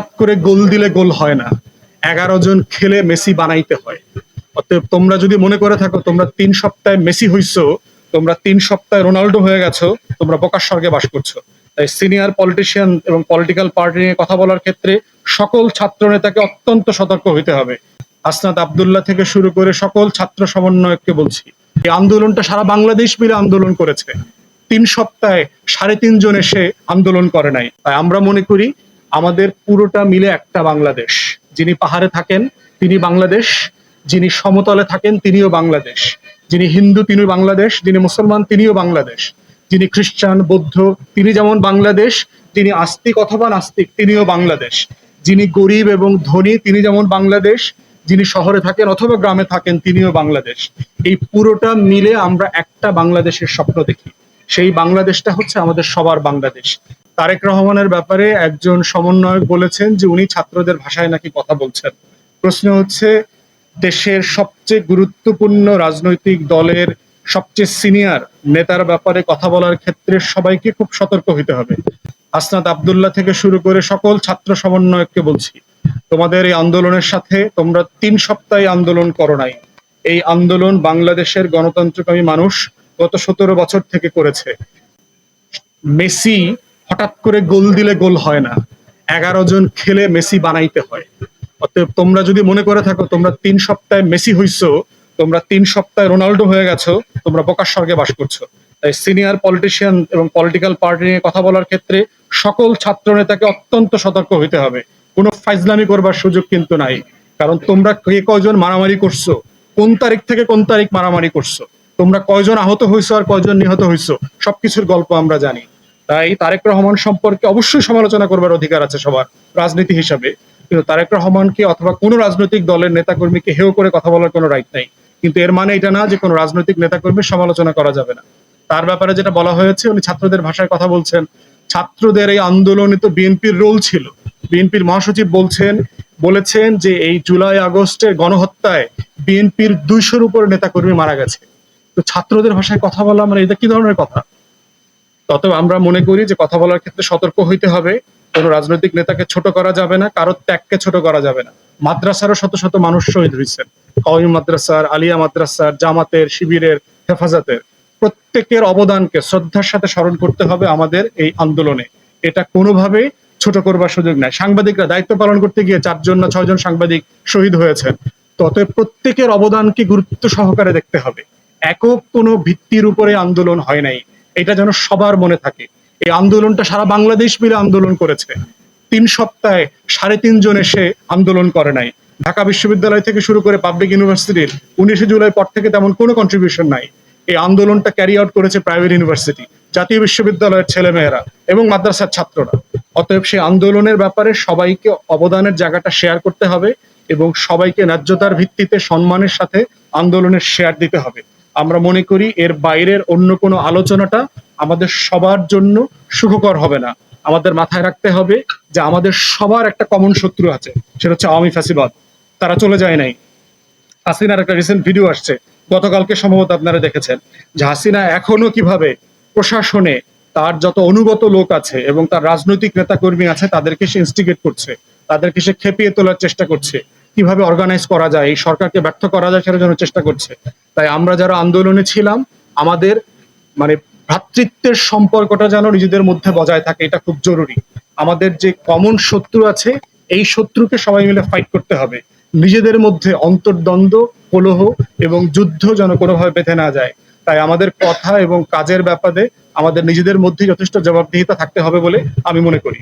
হঠাৎ করে গোল দিলে গোল হয় না। এগারো জন খেলে মেসি বানাইতে হয়। অতএব তোমরা যদি মনে করে থাকো, তোমরা তিন সপ্তাহে মেসি হইছো, তোমরা তিন সপ্তাহে রোনাল্ডো হয়ে গেছো, তোমরা বোকার স্বর্গে বাস করছ। তাই সিনিয়র পলিটিশিয়ান এবং পলিটিক্যাল পার্টি নিয়ে কথা বলার ক্ষেত্রে সকল ছাত্র নেতাকে অত্যন্ত সতর্ক হইতে হবে। আসনাদ আবদুল্লাহ থেকে শুরু করে সকল ছাত্র সমন্বয়ককে বলছি, এই আন্দোলনটা সারা বাংলাদেশ মিলে আন্দোলন করেছে। তিন সপ্তাহে সাড়ে তিনজন এসে আন্দোলন করে নাই। তাই আমরা মনে করি আমাদের পুরোটা মিলে একটা বাংলাদেশ। যিনি পাহাড়ে থাকেন, তিনি বাংলাদেশ। যিনি সমতলে থাকেন, তিনিও বাংলাদেশ। যিনি হিন্দু তিনি বাংলাদেশ। যিনি মুসলমান, তিনিও বাংলাদেশ। যিনি খ্রিস্টান, বৌদ্ধ, তিনি যেমন বাংলাদেশ যিনি আস্তিক অথবা নাস্তিক, তিনিও বাংলাদেশ। যিনি গরিব এবং ধনী, তিনি যেমন বাংলাদেশ। যিনি শহরে থাকেন অথবা গ্রামে থাকেন, তিনিও বাংলাদেশ। এই পুরোটা মিলে আমরা একটা বাংলাদেশের স্বপ্ন দেখি। সেই বাংলাদেশটা হচ্ছে আমাদের সবার বাংলাদেশ। তারেক রহমানের ব্যাপারে একজন সমন্বয়ক বলেছেন যে উনি ছাত্রদের ভাষায় নাকি কথা বলছেন। প্রশ্ন হচ্ছে, দেশের সবচেয়ে গুরুত্বপূর্ণ রাজনৈতিক দলের সবচেয়ে সিনিয়র নেতার ব্যাপারে কথা বলার ক্ষেত্রে সবাইকে খুব সতর্ক হতে হবে। আসনাদ আবদুল্লাহ থেকে শুরু করে সকল ছাত্র সমন্বয়ককে বলছি, তোমাদের এই আন্দোলনের সাথে তোমরা তিন সপ্তাহে আন্দোলন করো নাই। এই আন্দোলন বাংলাদেশের গণতন্ত্রকামী মানুষ গত সতেরো বছর থেকে করেছে। মেসি হঠাৎ করে গোল দিলে গোল হয় না। এগারো জন খেলে মেসি বানাইতে হয়। অতএব তোমরা যদি মনে করে থাকো, তোমরা তিন সপ্তাহে মেসি হইছো, তোমরা তিন সপ্তাহে রোনাল্ডো হয়ে গেছো, তোমরা বোকার স্বর্গে বাস করছ। তাই সিনিয়র পলিটিশিয়ান এবং পলিটিক্যাল পার্টি নিয়ে কথা বলার ক্ষেত্রে সকল ছাত্র নেতাকে অত্যন্ত সতর্ক হইতে হবে। কোনো ফাইজলামি করবার সুযোগ কিন্তু নাই। কারণ তোমরা কে কয়জন মারামারি করছ, কোন তারিখ থেকে কোন তারিখ মারামারি করছ, তোমরা কয়জন আহত হইছো আর কয়জন নিহত হইছো, সবকিছুর গল্প আমরা জানি। তাই তারেক রহমান সম্পর্কে অবশ্যই সমালোচনা করবার অধিকার আছে সবার, রাজনীতি হিসাবে। কিন্তু তারেক রহমানকে অথবা কোনো রাজনৈতিক দলের নেতাকর্মীকে হেয় করে কথা বলার কোনো রাইট নাই। কিন্তু এর মানে এটা না যে কোনো রাজনৈতিক নেতাকর্মীর সমালোচনা করা যাবে না। তার ব্যাপারে যেটা বলা হয়েছে, উনি ছাত্রদের ভাষায় কথা বলছেন। ছাত্রদের এই আন্দোলনে তো বিএনপির রোল ছিল। বিএনপির মহাসচিব বলছেন, বলেছেন যে এই জুলাই আগস্টের গণহত্যায় বিএনপির দুইশোর উপর নেতাকর্মী মারা গেছে। তো ছাত্রদের ভাষায় কথা বলা মানে এটা কি ধরনের কথা? তত আমরা মনে করি যে কথা বলার ক্ষেত্রে সতর্ক হইতে হবে। কোনো রাজনৈতিক নেতাকে ছোট করা যাবে না কারোর ত্যাগকে ছোট করা যাবে না। মাদ্রাসারও শত শত মানুষ শহীদ হয়েছেন কওমি মাদ্রাসার, আলিয়া মাদ্রাসার, জামাতের, শিবিরের, হেফাজতের। প্রত্যেকের অবদানকে, শ্রদ্ধার সাথে স্মরণ করতে হবে আমাদের এই আন্দোলনে। এটা কোনোভাবে ছোট করবার সুযোগ নাই। সাংবাদিকরা দায়িত্ব পালন করতে গিয়ে চারজন না ছয়জন সাংবাদিক শহীদ হয়েছেন। তত প্রত্যেকের অবদানকে গুরুত্ব সহকারে দেখতে হবে। একক কোনো ভিত্তির উপরে আন্দোলন হয় নাই। এটা যেন সবার মনে থাকে। এই আন্দোলনটা সারা বাংলাদেশ মিলে আন্দোলন করেছে। তিন সপ্তাহে সাড়ে তিনজন এসে আন্দোলন করে নাই। ঢাকা বিশ্ববিদ্যালয় থেকে শুরু করে পাবলিক ইউনিভার্সিটির উনিশে জুলাই পর থেকে তেমন কোনো কন্ট্রিবিউশন নাই। এই আন্দোলনটা ক্যারি আউট করেছে প্রাইভেট ইউনিভার্সিটি জাতীয় বিশ্ববিদ্যালয়ের ছেলেমেয়েরা এবং মাদ্রাসার ছাত্ররা। অতএব সেই আন্দোলনের ব্যাপারে সবাইকে অবদানের জায়গাটা শেয়ার করতে হবে এবং সবাইকে ন্যায্যতার ভিত্তিতে সম্মানের সাথে আন্দোলনের শেয়ার দিতে হবে। আমরা মনে করি এর বাইরের অন্য কোনো আলোচনাটা আমাদের সবার জন্য সুখকর হবে না। আমাদের মাথায় রাখতে হবে যে আমাদের সবার একটা কমন শত্রু আছে, সেটা হচ্ছে আওয়ামী ফ্যাসিবাদ। তারা চলে যায় নাই। হাসিনার একটা রিসেন্ট ভিডিও আসছে, গতকালকে সম্ভবত আপনারা দেখেছেন যে হাসিনা এখনও কীভাবে প্রশাসনে তার যত অনুগত লোক আছে এবং তার রাজনৈতিক নেতাকর্মী আছে, তাদেরকে সে ইনস্টিগেট করছে, তাদেরকে সে খেপিয়ে তোলার চেষ্টা করছে। কীভাবে অর্গানাইজ করা যায়, এই সরকারকে ব্যর্থ করা যায় সেটার জন্য চেষ্টা করছে। তাই আমরা যারা আন্দোলনে ছিলাম, আমাদের মানে ভ্রাতৃত্বের সম্পর্কটা যেন নিজেদের মধ্যে বজায় থাকে, এটা খুব জরুরি। আমাদের যে কমন শত্রু আছে, এই শত্রুকে সবাই মিলে ফাইট করতে হবে। নিজেদের মধ্যে অন্তর্দ্বন্দ্ব, কলহ এবং যুদ্ধ যেন কোনোভাবে বেঁধে না যায়। তাই আমাদের কথা এবং কাজের ব্যাপারে আমাদের নিজেদের মধ্যে যথেষ্ট জবাবদিহিতা থাকতে হবে বলে আমি মনে করি।